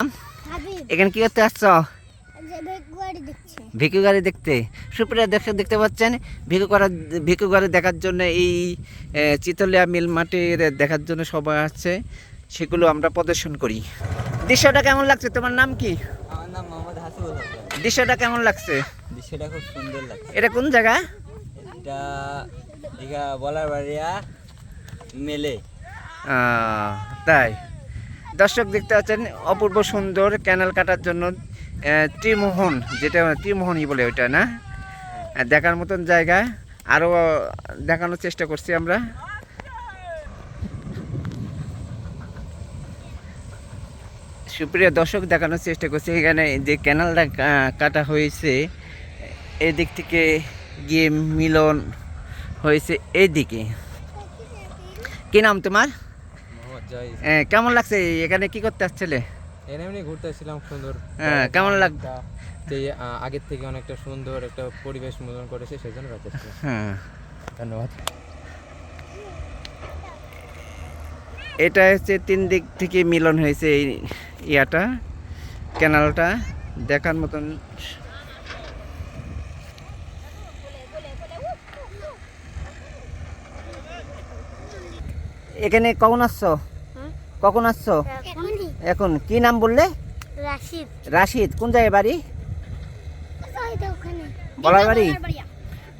হাবিব। এখানে কি করতে আসছ? ভিকু গাড়ি দেখতে? সুপ্রিয়া দর্শক দেখতে পাচ্ছেন? ভিকু করার ভিকু গাড়ি দেখার জন্য এই চিতলিয়া মিল মাটির দেখার জন্য সবাই আসছে। সেগুলো আমরা প্রদর্শন করি। দৃশ্যটা কেমন লাগছে? তোমার নাম কি? আমার নাম মোহাম্মদ হাসিবুল হাসান দৃশ্যটা কেমন লাগছে? দৃশ্যটা খুব সুন্দর লাগছে। এটা কোন জায়গা? এটা দীঘা বলার বাড়িয়া মেলে। আহ, তাই। দর্শক দেখতে পাচ্ছেন, অপূর্ব সুন্দর ক্যানেল কাটার জন্য ত্রিমোহন, যেটা ত্রিমোহনই বলে ওইটা, না? দেখার মতন জায়গা আরও দেখানোর চেষ্টা করছি আমরা। সুপ্রিয় দর্শক, দেখানোর চেষ্টা করছি, এখানে যে ক্যানালটা কাটা হয়েছে, এদিক থেকে গিয়ে মিলন হয়েছে এইদিকে কি নাম তোমার? কেমন লাগছে? এখানে কি করতে আসছিলে? এনে এমনি ঘুরতে এসেছিলাম সুন্দর হ্যাঁ, কেমন লাগ- যে আগের থেকে অনেকটা সুন্দর একটা পরিবেশ মতন করেছে সেই জন্য হ্যাঁ। ধন্যবাদ। এটা হচ্ছে তিন দিক থেকে মিলন হয়েছে এই ইয়াটা ক্যানালটা দেখার মতন। এখানে কখন আসছো? কখন আসছো? এখন। কি নাম বললে? রাশিদ। রাশিদ কোন জায়গায় বাড়ি? বলার বাড়ি?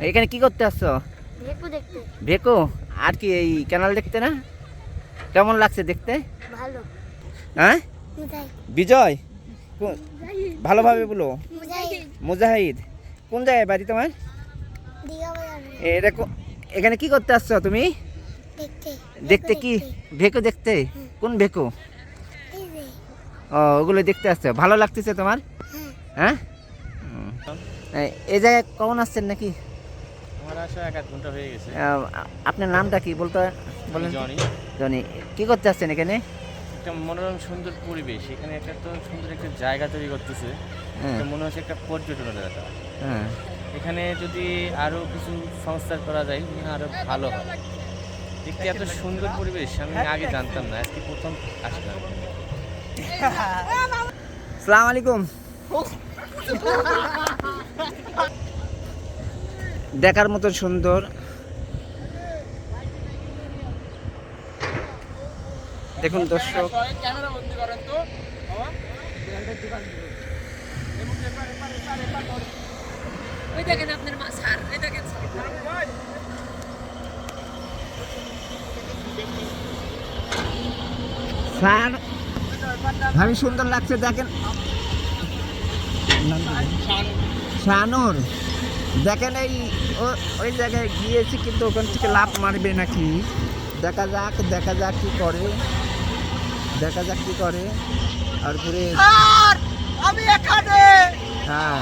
এখানে কি করতে আসছো? ভেকু আর কি এই ক্যানাল দেখতে না? কেমন লাগছে দেখতে? ভালো। হ্যাঁ? বিজয়? ভালোভাবে বলো। মুজাহিদ। কোন জায়গায় বাড়ি তোমার? এটা এখানে কি করতে আসছো তুমি? দেখতে। দেখতে কি? ভেকো দেখতে? কোন ভেকো? ও ওগুলো দেখতে আসছো। ভালো লাগতেছে তোমার? হ্যাঁ। হ্যাঁ? এই- জায়গায় কখন আসছেন নাকি? আমার আসা এক আধ ঘণ্টা হয়ে গেছে। আহ, আপনার নামটা কি বলতে বলেন জনি। জনি। কি করতে আসছেন এখানে? একটা মনোরম সুন্দর পরিবেশ। এখানে একটা তো সুন্দর একটা জায়গা তৈরি করতেছে। হ্যাঁ। মনে হচ্ছে একটা পর্যটন এলাকা হ্যাঁ। এখানে যদি আরও কিছু সংস্কার করা যায় আরও ভালো হয়। দেখতে এত সুন্দর পরিবেশ আমি আগে জানতাম না আজকে প্রথম আসলাম। সালাম আলাইকুম। দেখার মতো সুন্দর। দেখুন দর্শক। স্যার ভাবি সুন্দর লাগছে দেখেন। শানুর দেখেন এই ওই জায়গায় গিয়েছি কিন্তু ওখান থেকে লাভ মারবে নাকি? দেখা যাক দেখা যাক কি করে। দেখা যাক কি করে। আর ঘুরে আমি এখানে। হ্যাঁ।